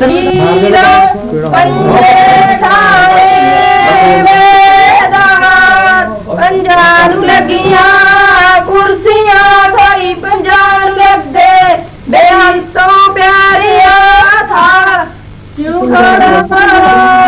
ਵੀਰ ਪੰਨੇ ਥਾਣੇ ਵੇਦਾਂ ਪੰਜਾਂ ਨੂੰ ਲੱਗੀਆਂ ਕੁਰਸੀਆਂ ਕੋਈ ਪੰਜਾਂ ਨੂੰ ਲੱਗਦੇ ਬੇਅੰਤ ਤੋਂ ਪਿਆਰੀਆਂ ਥਾ ਕਿਉਂ ਖੜਾ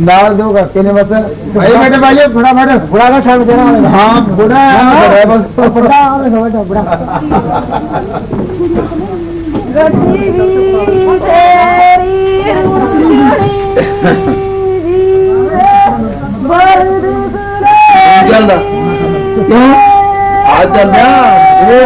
हाँ, दावत दूँगा कहने मत भाई बेटे भाई बुढ़ा बेटे बुढ़ा का शब्द देना हाँ। बुढ़ा है बस बुढ़ा है। बुढ़ा जल्द क्यों आज जल्द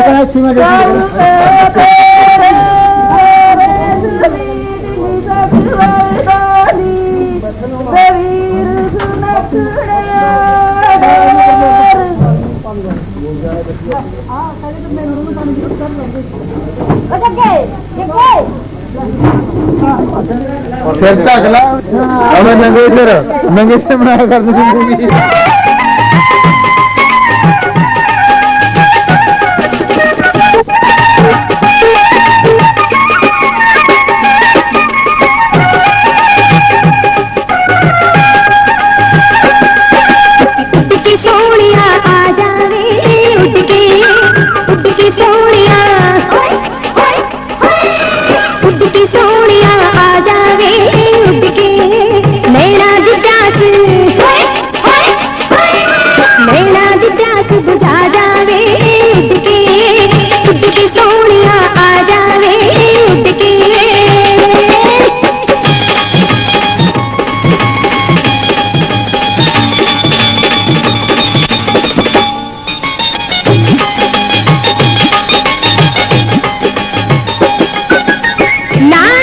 ಹೆಲ್ತ್ ಆಗಲ್ಲ ಆಮೇಲೆ ನಂಗೇಶ್ವರ ನಂಗೇಶ್ವರ ಮಾಡ್ಕೊಂಡು Nine.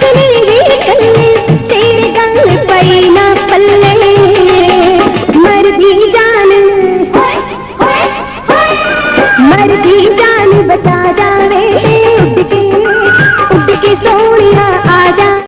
ছেলে